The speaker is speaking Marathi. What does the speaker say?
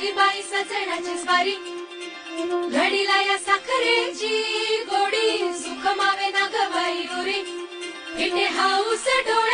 बाई बाई सजण्याची स्वारी. घडीला या साखरेची गोडी सुख मावे ना गवाई उरी इथे हाऊस डोळे